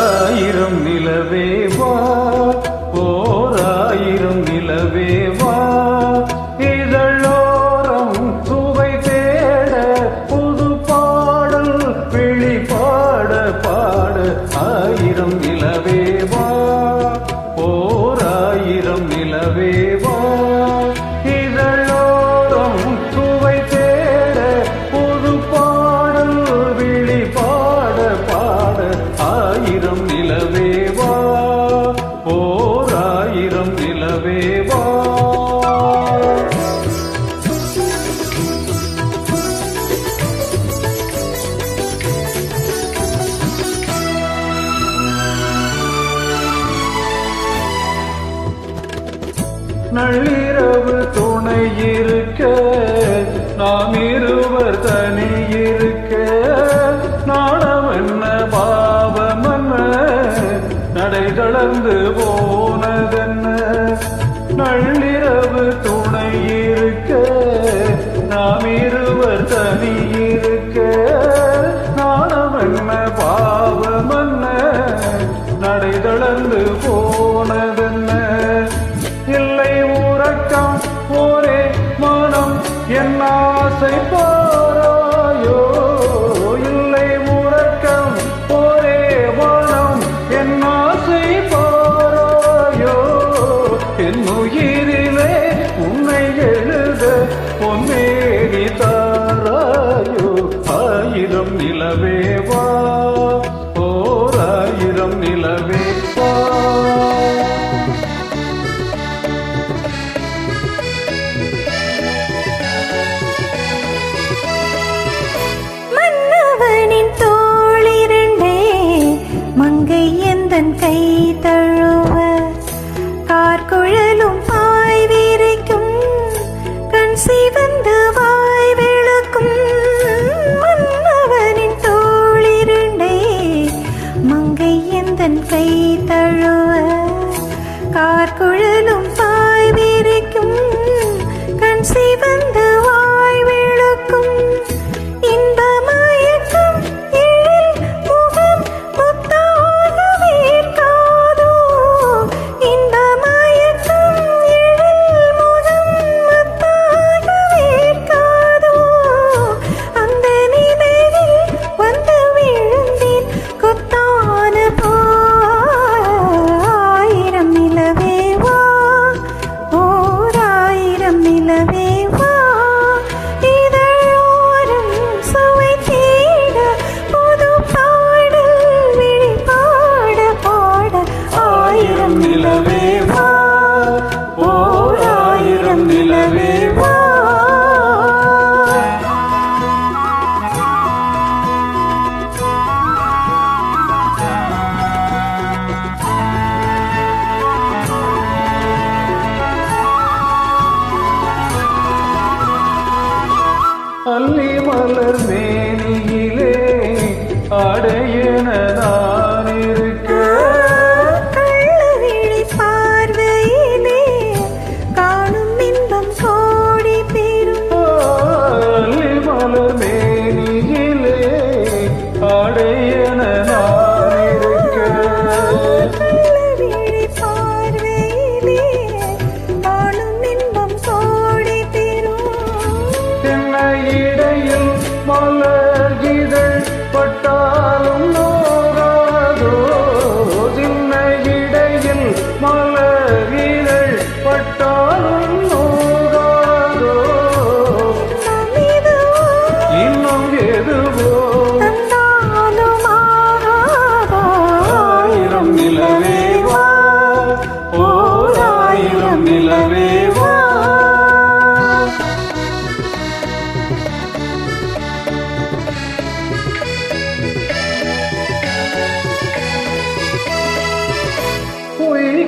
ஆயிரம் நிலவே நள்ளிரவு துணை இருக்க நாம் அல்லி மலர் மேனியிலே அடையன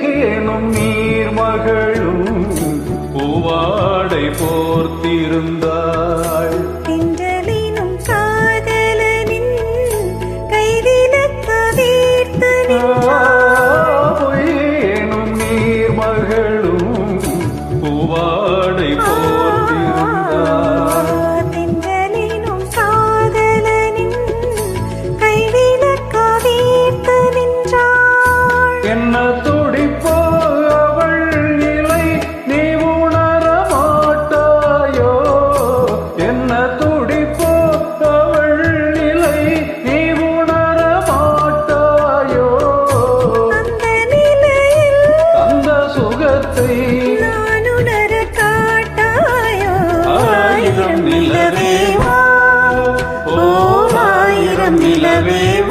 எனும் நீர்மகளும் பூவாடை போர்த்திருந்தாள். Baby.